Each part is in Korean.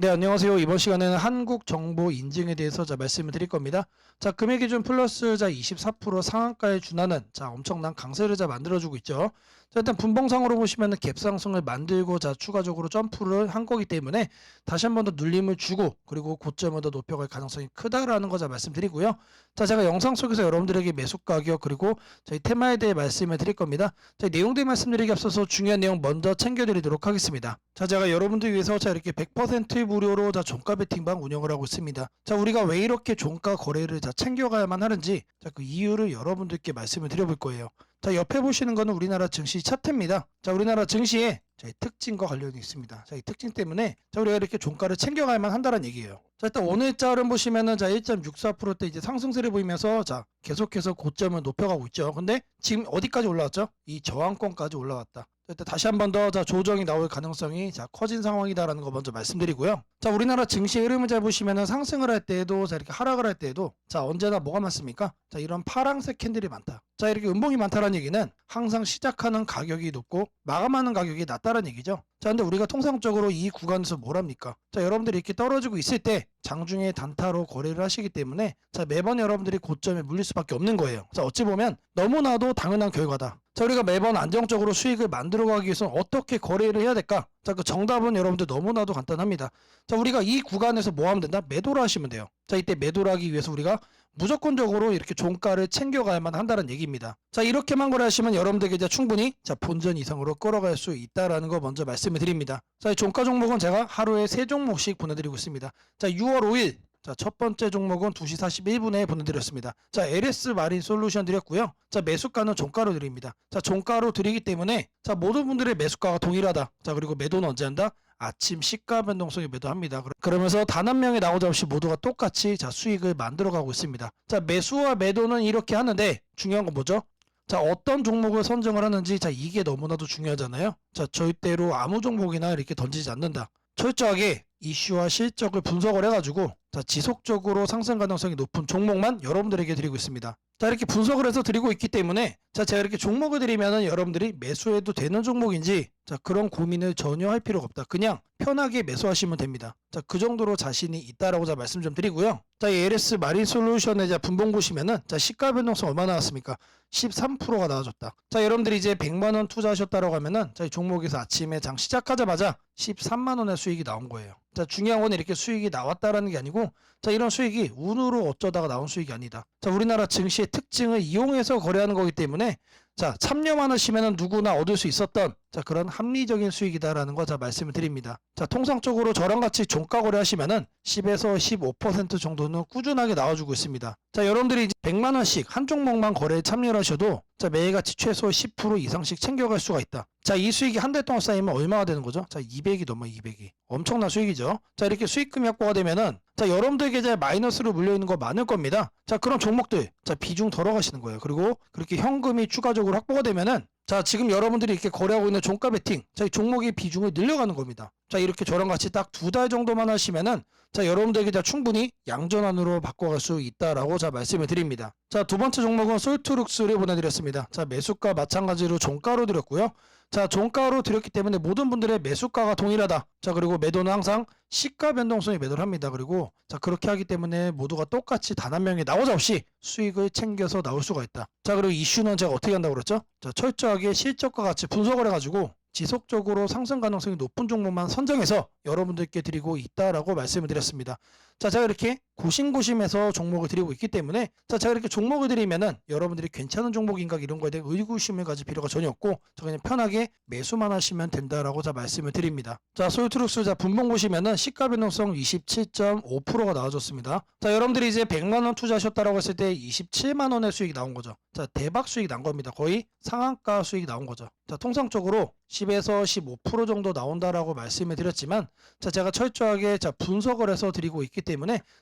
네, 안녕하세요. 이번 시간에는 한국 정보 인증에 대해서 자 말씀을 드릴 겁니다. 자, 금액 기준 플러스 자 24% 상한가에 준하는 자 엄청난 강세를 자 만들어 주고 있죠. 자, 일단 분봉상으로 보시면은 갭상승을 만들고 자 추가적으로 점프를 한 거기 때문에 다시 한 번 더 눌림을 주고 그리고 고점을 더 높여갈 가능성이 크다라는 거자 말씀드리고요. 자, 제가 영상 속에서 여러분들에게 매수 가격 그리고 저희 테마에 대해 말씀을 드릴 겁니다. 자, 내용들 말씀드리기 앞서서 중요한 내용 먼저 챙겨드리도록 하겠습니다. 자, 제가 여러분들 위해서 자 이렇게 100% 무료로 자 종가 베팅방 운영을 하고 있습니다. 자, 우리가 왜 이렇게 종가 거래를 자 챙겨가야만 하는지 자 그 이유를 여러분들께 말씀을 드려볼 거예요. 자, 옆에 보시는 거는 우리나라 증시 차트입니다. 자, 우리나라 증시에 저희 특징과 관련이 있습니다. 자, 이 특징 때문에 자 우리가 이렇게 종가를 챙겨가야만 한다는 얘기예요. 자, 일단 오늘 자름 보시면은 자 1.64%대 이제 상승세를 보이면서 자 계속해서 고점을 높여가고 있죠. 근데 지금 어디까지 올라왔죠? 이 저항권까지 올라왔다. 자, 일단 다시 한 번더자 조정이 나올 가능성이 자 커진 상황이다라는 거 먼저 말씀드리고요. 자 우리나라 증시의 흐름을 잘 보시면은 상승을 할 때에도 자 이렇게 하락을 할 때에도 자 언제나 뭐가 많습니까? 자 이런 파랑색 캔들이 많다. 자 이렇게 음봉이 많다는 얘기는 항상 시작하는 가격이 높고 마감하는 가격이 낮다는 얘기죠. 자 근데 우리가 통상적으로 이 구간에서 뭘 합니까? 자 여러분들이 이렇게 떨어지고 있을 때 장중에 단타로 거래를 하시기 때문에 자 매번 여러분들이 고점에 물릴 수밖에 없는 거예요. 자 어찌 보면 너무나도 당연한 결과다. 자 우리가 매번 안정적으로 수익을 만들어 가기 위해서는 어떻게 거래를 해야 될까? 자 그 정답은 여러분들 너무나도 간단합니다. 자 우리가 이 구간에서 뭐 하면 된다? 매도를 하시면 돼요. 자 이때 매도를 하기 위해서 우리가 무조건적으로 이렇게 종가를 챙겨가야만 한다는 얘기입니다. 자 이렇게만 거래하시면 여러분들에게 이제 충분히 자 본전 이상으로 끌어갈 수 있다라는 거 먼저 말씀을 드립니다. 자 이 종가 종목은 제가 하루에 세 종목씩 보내드리고 있습니다. 자 6월 5일 자, 첫 번째 종목은 2시 41분에 보내드렸습니다. 자, LS 마린 솔루션 드렸고요. 자, 매수가는 종가로 드립니다. 자, 종가로 드리기 때문에 자, 모든 분들의 매수가가 동일하다. 자, 그리고 매도는 언제 한다? 아침 시가 변동성에 매도합니다. 그러- 그러면서 단 한 명의 나오자 없이 모두가 똑같이 자, 수익을 만들어가고 있습니다. 자, 매수와 매도는 이렇게 하는데 중요한 건 뭐죠? 자, 어떤 종목을 선정을 하는지 자, 이게 너무나도 중요하잖아요. 자, 절대로 아무 종목이나 이렇게 던지지 않는다. 철저하게 이슈와 실적을 분석을 해가지고 자, 지속적으로 상승 가능성이 높은 종목만 여러분들에게 드리고 있습니다. 자, 이렇게 분석을 해서 드리고 있기 때문에 자, 제가 이렇게 종목을 드리면은 여러분들이 매수해도 되는 종목인지 자, 그런 고민을 전혀 할 필요가 없다. 그냥 편하게 매수하시면 됩니다. 자, 그 정도로 자신이 있다라고 자 말씀 좀 드리고요. 자, 이 LS 마린 솔루션의 자 분봉 보시면은 자, 시가 변동성 얼마 나왔습니까? 13%가 나와줬다. 자, 여러분들이 이제 100만 원 투자하셨다라고 하면은 자, 이 종목에서 아침에 장 시작하자마자 13만 원의 수익이 나온 거예요. 자, 중요한 건 이렇게 수익이 나왔다라는 게 아니고 자, 이런 수익이 운으로 어쩌다가 나온 수익이 아니다. 자, 우리나라 증시의 특징을 이용해서 거래하는 거기 때문에 자, 참여만 하시면은 누구나 얻을 수 있었던 자, 그런 합리적인 수익이다라는 거 자 말씀을 드립니다. 자, 통상적으로 저랑 같이 종가 거래 하시면은 10에서 15% 정도는 꾸준하게 나와주고 있습니다. 자, 여러분들이 이제 100만 원씩 한 종목만 거래에 참여를 하셔도 자, 매일같이 최소 10% 이상씩 챙겨갈 수가 있다. 자, 이 수익이 한 달 동안 쌓이면 얼마가 되는 거죠? 자, 200이 넘어 200이. 엄청난 수익이죠. 자, 이렇게 수익금이 확보가 되면은 자, 여러분들 계좌에 마이너스로 물려 있는 거 많을 겁니다. 자, 그런 종목들 자, 비중 덜어가시는 거예요. 그리고 그렇게 현금이 추가적으로 확보가 되면은 자, 지금 여러분들이 이렇게 거래하고 있는 종가 베팅, 자, 이 종목의 비중을 늘려가는 겁니다. 자, 이렇게 저랑 같이 딱 두 달 정도만 하시면은, 자, 여러분들에게 자, 충분히 양전환으로 바꿔갈 수 있다라고 자, 말씀을 드립니다. 자, 두 번째 종목은 솔트룩스를 보내드렸습니다. 자, 매수가 마찬가지로 종가로 드렸고요. 자, 종가로 드렸기 때문에 모든 분들의 매수가가 동일하다. 자, 그리고 매도는 항상 시가 변동성에 매도를 합니다. 그리고 자, 그렇게 하기 때문에 모두가 똑같이 단 한 명이 나오자 없이 수익을 챙겨서 나올 수가 있다. 자, 그리고 이슈는 제가 어떻게 한다고 그랬죠? 자, 철저하게 실적과 같이 분석을 해가지고 지속적으로 상승 가능성이 높은 종목만 선정해서 여러분들께 드리고 있다라고 말씀을 드렸습니다. 자, 제가 이렇게 고심고심해서 종목을 드리고 있기 때문에 자, 제가 이렇게 종목을 드리면은 여러분들이 괜찮은 종목인가 이런 거에 대해 의구심을 가질 필요가 전혀 없고 저 그냥 편하게 매수만 하시면 된다라고 자 말씀을 드립니다. 자, 솔트룩스 자 분봉 보시면은 시가 변동성 27.5%가 나와줬습니다. 자, 여러분들이 이제 100만 원 투자하셨다라고 했을 때 27만 원의 수익이 나온 거죠. 자, 대박 수익이 난 겁니다. 거의 상한가 수익이 나온 거죠. 자, 통상적으로 10에서 15% 정도 나온다라고 말씀을 드렸지만 자, 제가 철저하게 자, 분석을 해서 드리고 있기 때문에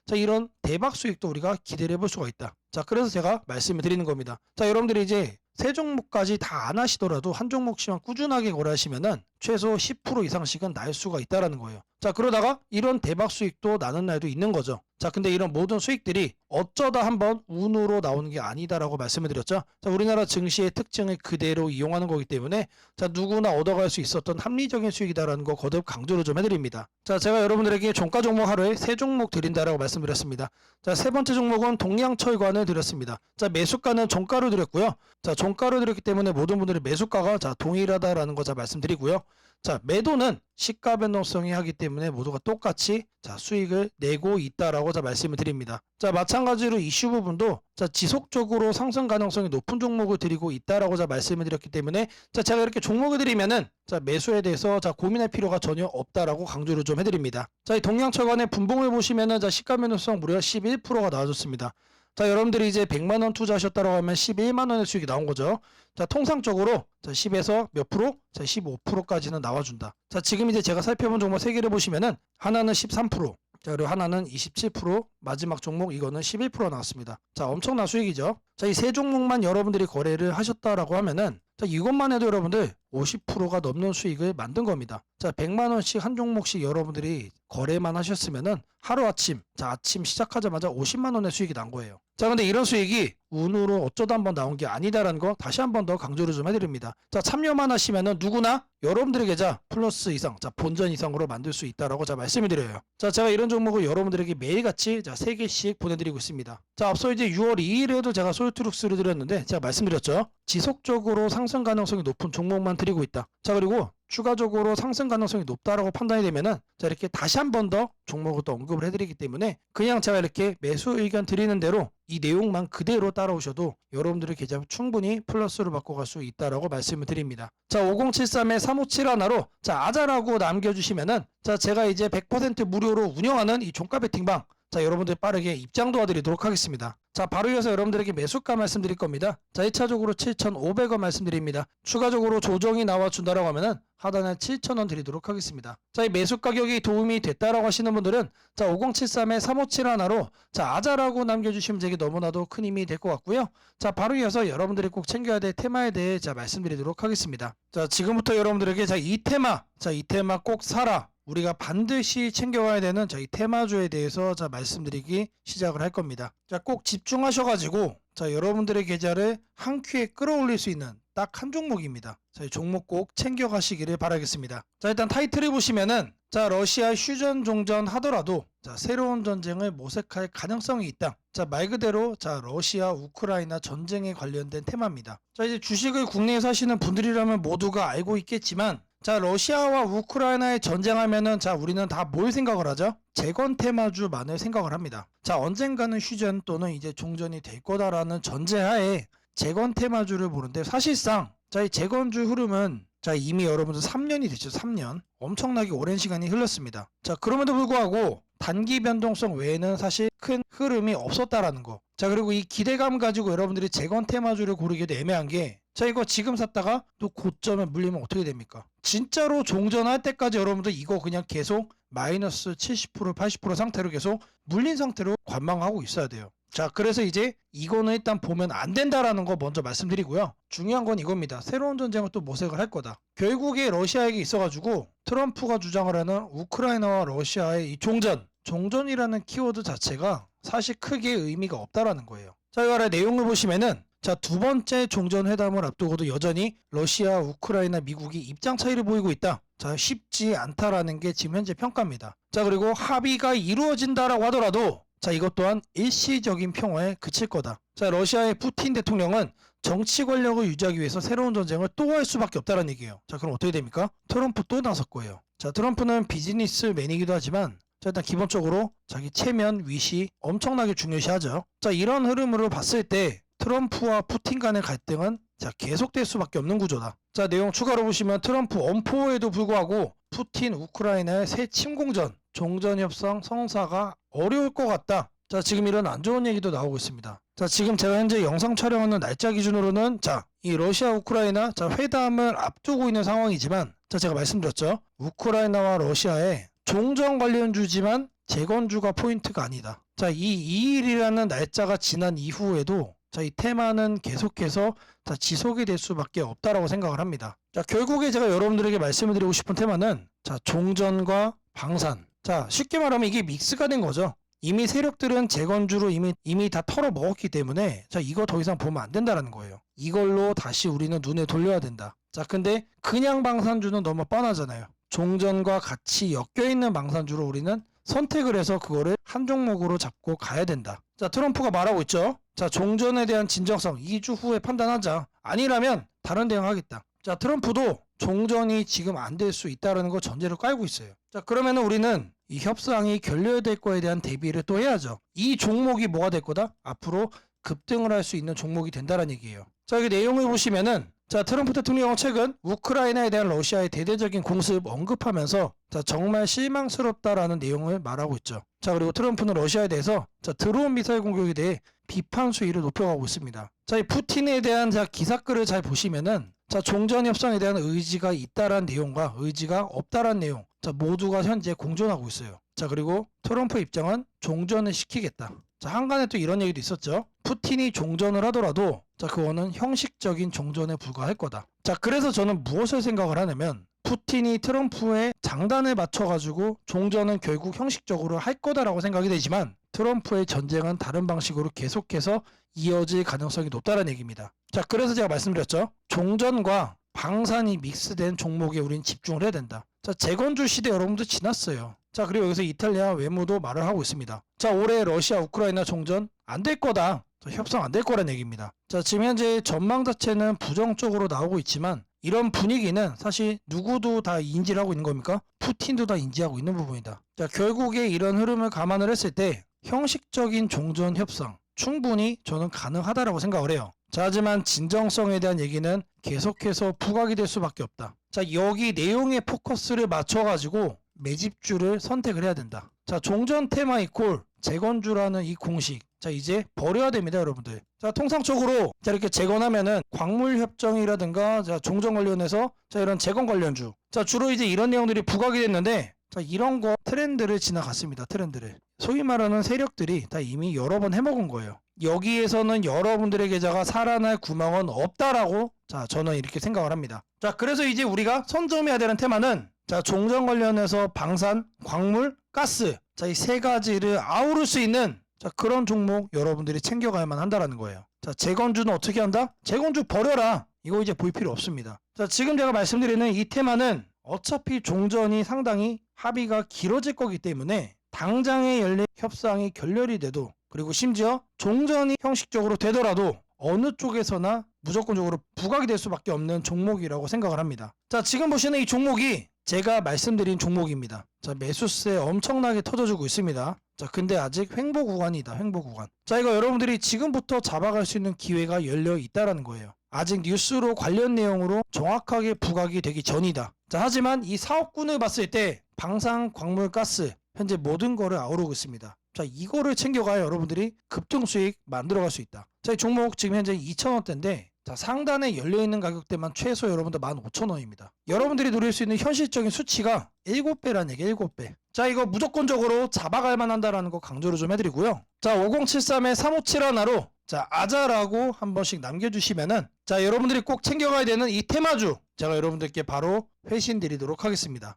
자, 이런 대박 수익도 우리가 기대를 해볼 수가 있다. 자, 그래서 제가 말씀을 드리는 겁니다. 자, 여러분들이 이제 세 종목까지 다 안 하시더라도 한 종목씩만 꾸준하게 거래하시면은 최소 10% 이상씩은 날 수가 있다라는 거예요. 자, 그러다가 이런 대박 수익도 나는 날도 있는 거죠. 자, 근데 이런 모든 수익들이 어쩌다 한번 운으로 나오는 게 아니다라고 말씀을 드렸죠. 자, 우리나라 증시의 특징을 그대로 이용하는 거기 때문에 자, 누구나 얻어갈 수 있었던 합리적인 수익이다라는 거 거듭 강조를 좀 해드립니다. 자, 제가 여러분들에게 종가 종목 하루에 세 종목 드린다라고 말씀드렸습니다. 자, 세 번째 종목은 동양철관을 드렸습니다. 자, 매수가는 종가로 드렸고요. 자, 종가로 드렸기 때문에 모든 분들이 매수가가 자, 동일하다라는 거 자 말씀드리고요. 자, 매도는 시가 변동성이 하기 때문에 모두가 똑같이 자, 수익을 내고 있다라고 자 말씀을 드립니다. 자, 마찬가지로 이슈 부분도 자, 지속적으로 상승 가능성이 높은 종목을 드리고 있다라고 자 말씀을 드렸기 때문에 자, 제가 이렇게 종목을 드리면은 자, 매수에 대해서 자, 고민할 필요가 전혀 없다라고 강조를 좀 해드립니다. 자, 이 동양철관의 분봉을 보시면은 자, 시가 변동성 무려 11%가 나와줬습니다. 자, 여러분들이 이제 100만 원 투자하셨다고 하면 11만 원의 수익이 나온 거죠. 자, 통상적으로 자, 10에서 몇 프로? 자, 15%까지는 나와 준다. 자, 지금 이제 제가 살펴본 종목 3개를 보시면은 하나는 13%, 자, 그리고 하나는 27%, 마지막 종목 이거는 11% 나왔습니다. 자, 엄청난 수익이죠. 자, 이 세 종목만 여러분들이 거래를 하셨다라고 하면은 자, 이것만 해도 여러분들 50%가 넘는 수익을 만든 겁니다. 자, 100만 원씩 한 종목씩 여러분들이 거래만 하셨으면은 하루 아침, 자, 아침 시작하자마자 50만 원의 수익이 난 거예요. 자, 근데 이런 수익이 운으로 어쩌다 한번 나온 게 아니다라는 거 다시 한 번 더 강조를 좀 해드립니다. 자, 참여만 하시면은 누구나 여러분들의 계좌 플러스 이상, 자, 본전 이상으로 만들 수 있다라고 자 말씀을 드려요. 자, 제가 이런 종목을 여러분들에게 매일같이 자, 3개씩 보내드리고 있습니다. 자, 앞서 이제 6월 2일에도 제가 솔트룩스를 드렸는데 제가 말씀드렸죠. 지속적으로 상승 가능성이 높은 종목만 드리고 있다. 자, 그리고 추가적으로 상승 가능성이 높다라고 판단이 되면은 자 이렇게 다시 한 번 더 종목을 또 언급을 해드리기 때문에 그냥 제가 이렇게 매수 의견 드리는 대로 이 내용만 그대로 따라오셔도 여러분들의 계좌 충분히 플러스로 바꿔갈 수 있다라고 말씀을 드립니다. 자 5073에 357 하나로 자 아자라고 남겨주시면은 자 제가 이제 100% 무료로 운영하는 이 종가 베팅방 자 여러분들 빠르게 입장 도와드리도록 하겠습니다. 자 바로 이어서 여러분들에게 매수가 말씀드릴 겁니다. 자 1차적으로 7,500원 말씀드립니다. 추가적으로 조정이 나와준다라고 하면은 하단에 7,000원 드리도록 하겠습니다. 자 이 매수 가격이 도움이 됐다라고 하시는 분들은 자 5073에 357 하나로 자 아자라고 남겨주시면 제게 너무나도 큰 힘이 될 것 같고요. 자 바로 이어서 여러분들이 꼭 챙겨야 될 테마에 대해 자 말씀드리도록 하겠습니다. 자 지금부터 여러분들에게 자 이 테마 자 이 테마 꼭 사라 우리가 반드시 챙겨와야 되는 저희 테마주에 대해서 자 말씀드리기 시작을 할 겁니다. 자 꼭 집중하셔가지고 자 여러분들의 계좌를 한 큐에 끌어올릴 수 있는 딱 한 종목입니다. 저희 종목 꼭 챙겨가시기를 바라겠습니다. 자 일단 타이틀을 보시면은 자 러시아 휴전 종전 하더라도 자 새로운 전쟁을 모색할 가능성이 있다. 자 말 그대로 자 러시아 우크라이나 전쟁에 관련된 테마입니다. 자 이제 주식을 국내에 사시는 분들이라면 모두가 알고 있겠지만 자 러시아와 우크라이나의 전쟁하면은 자 우리는 다 뭘 생각을 하죠? 재건 테마주만을 생각을 합니다. 자 언젠가는 휴전 또는 이제 종전이 될 거다라는 전제하에 재건 테마주를 보는데 사실상 자 이 재건주 흐름은 자 이미 여러분들 3년이 됐죠 3년 엄청나게 오랜 시간이 흘렀습니다. 자 그럼에도 불구하고 단기 변동성 외에는 사실 큰 흐름이 없었다라는 거. 자 그리고 이 기대감 가지고 여러분들이 재건 테마주를 고르기도 애매한 게자 이거 지금 샀다가 또 고점에 물리면 어떻게 됩니까? 진짜로 종전할 때까지 여러분들 이거 그냥 계속 마이너스 70% 80% 상태로 계속 물린 상태로 관망하고 있어야 돼요. 자 그래서 이제 이거는 일단 보면 안 된다라는 거 먼저 말씀드리고요. 중요한 건 이겁니다. 새로운 전쟁을 또 모색을 할 거다. 결국에 러시아에게 있어가지고 트럼프가 주장을 하는 우크라이나와 러시아의 이 종전 종전이라는 키워드 자체가 사실 크게 의미가 없다라는 거예요. 자, 이 아래 내용을 보시면은 자, 두 번째 종전회담을 앞두고도 여전히 러시아, 우크라이나, 미국이 입장 차이를 보이고 있다. 자, 쉽지 않다라는 게 지금 현재 평가입니다. 자, 그리고 합의가 이루어진다라고 하더라도 자, 이것 또한 일시적인 평화에 그칠 거다. 자, 러시아의 푸틴 대통령은 정치 권력을 유지하기 위해서 새로운 전쟁을 또 할 수밖에 없다는 얘기예요. 자, 그럼 어떻게 됩니까? 트럼프 또 나설 거예요. 자, 트럼프는 비즈니스맨이기도 하지만 자, 일단 기본적으로 자기 체면, 위시 엄청나게 중요시하죠. 자, 이런 흐름으로 봤을 때 트럼프와 푸틴 간의 갈등은 자, 계속될 수밖에 없는 구조다. 자, 내용 추가로 보시면 트럼프 엄포에도 불구하고 푸틴 우크라이나의 새 침공전, 종전 협상 성사가 어려울 것 같다. 자, 지금 이런 안 좋은 얘기도 나오고 있습니다. 자, 지금 제가 현재 영상 촬영하는 날짜 기준으로는 자, 이 러시아 우크라이나 자, 회담을 앞두고 있는 상황이지만 자, 제가 말씀드렸죠. 우크라이나와 러시아의 종전 관련 주지만 재건주가 포인트가 아니다. 자, 이 2일이라는 날짜가 지난 이후에도 자, 이 테마는 계속해서 자, 지속이 될 수밖에 없다라고 생각을 합니다. 자, 결국에 제가 여러분들에게 말씀을 드리고 싶은 테마는 자, 종전과 방산. 자, 쉽게 말하면 이게 믹스가 된 거죠. 이미 세력들은 재건주로 이미 이미 다 털어 먹었기 때문에 자 이거 더 이상 보면 안 된다라는 거예요. 이걸로 다시 우리는 눈에 돌려야 된다. 자 근데 그냥 방산주는 너무 뻔하잖아요. 종전과 같이 엮여 있는 방산주로 우리는 선택을 해서 그거를 한 종목으로 잡고 가야 된다. 자 트럼프가 말하고 있죠. 자 종전에 대한 진정성 2주 후에 판단하자. 아니라면 다른 대응하겠다. 자 트럼프도 종전이 지금 안 될 수 있다라는 거 전제를 깔고 있어요. 자 그러면은 우리는 이 협상이 결렬될 거에 대한 대비를 또 해야죠. 이 종목이 뭐가 될 거다? 앞으로 급등을 할 수 있는 종목이 된다는 얘기예요. 자 여기 내용을 보시면은 자 트럼프 대통령은 최근 우크라이나에 대한 러시아의 대대적인 공습 언급하면서 자 정말 실망스럽다라는 내용을 말하고 있죠. 자 그리고 트럼프는 러시아에 대해서 자 드론 미사일 공격에 대해 비판 수위를 높여가고 있습니다. 자 이 푸틴에 대한 자 기사글을 잘 보시면은 자 종전 협상에 대한 의지가 있다란 내용과 의지가 없다란 내용 자 모두가 현재 공존하고 있어요. 자 그리고 트럼프 입장은 종전을 시키겠다. 자 한간에 또 이런 얘기도 있었죠. 푸틴이 종전을 하더라도 자 그거는 형식적인 종전에 불과할 거다. 자 그래서 저는 무엇을 생각을 하냐면 푸틴이 트럼프의 장단을 맞춰가지고 종전은 결국 형식적으로 할 거다라고 생각이 되지만 트럼프의 전쟁은 다른 방식으로 계속해서 이어질 가능성이 높다는 얘기입니다. 자 그래서 제가 말씀드렸죠. 종전과 방산이 믹스된 종목에 우린 집중을 해야 된다. 자 재건주 시대 여러분들 지났어요. 자 그리고 여기서 이탈리아 외무도 말을 하고 있습니다. 자 올해 러시아 우크라이나 종전 안 될 거다. 자, 협상 안 될 거란 얘기입니다. 자 지금 현재 전망 자체는 부정적으로 나오고 있지만 이런 분위기는 사실 누구도 다 인지를 하고 있는 겁니까? 푸틴도 다 인지하고 있는 부분이다. 자 결국에 이런 흐름을 감안을 했을 때 형식적인 종전 협상 충분히 저는 가능하다라고 생각을 해요. 자, 하지만 진정성에 대한 얘기는 계속해서 부각이 될 수밖에 없다. 자, 여기 내용에 포커스를 맞춰가지고 매집주를 선택을 해야 된다. 자, 종전 테마 이콜 재건주라는 이 공식. 자, 이제 버려야 됩니다, 여러분들. 자, 통상적으로 자, 이렇게 재건하면은 광물 협정이라든가 자, 종전 관련해서 자, 이런 재건 관련주. 자, 주로 이제 이런 내용들이 부각이 됐는데 자, 이런 거 트렌드를 지나갔습니다. 트렌드를. 소위 말하는 세력들이 다 이미 여러 번 해먹은 거예요. 여기에서는 여러분들의 계좌가 살아날 구멍은 없다라고 자, 저는 이렇게 생각을 합니다. 자, 그래서 이제 우리가 선점해야 되는 테마는 자, 종전 관련해서 방산, 광물, 가스. 자, 이 세 가지를 아우를 수 있는 자, 그런 종목 여러분들이 챙겨가야만 한다라는 거예요. 자, 재건주는 어떻게 한다? 재건주 버려라. 이거 이제 볼 필요 없습니다. 자, 지금 제가 말씀드리는 이 테마는 어차피 종전이 상당히 합의가 길어질 거기 때문에 당장에 열린 협상이 결렬이 돼도 그리고 심지어 종전이 형식적으로 되더라도 어느 쪽에서나 무조건적으로 부각이 될 수밖에 없는 종목이라고 생각을 합니다. 자, 지금 보시는 이 종목이 제가 말씀드린 종목입니다. 자, 매수세 엄청나게 터져주고 있습니다. 자, 근데 아직 횡보 구간이다. 횡보 구간. 자, 이거 여러분들이 지금부터 잡아갈 수 있는 기회가 열려 있다라는 거예요. 아직 뉴스로 관련 내용으로 정확하게 부각이 되기 전이다. 자, 하지만 이 사업군을 봤을 때 방산, 광물, 가스 현재 모든 거를 아우르고 있습니다. 자, 이거를 챙겨가야 여러분들이 급등 수익 만들어갈 수 있다. 자, 이 종목 지금 현재 2,000원대인데 자, 상단에 열려 있는 가격대만 최소 여러분들 15,000원입니다. 여러분들이 누릴 수 있는 현실적인 수치가 7배라는 얘기, 7배. 자, 이거 무조건적으로 잡아갈 만한다라는 거 강조를 좀 해드리고요. 자, 5073에 357 하나로 자, 아자라고 한 번씩 남겨주시면은 자, 여러분들이 꼭 챙겨가야 되는 이 테마주 제가 여러분들께 바로 회신 드리도록 하겠습니다.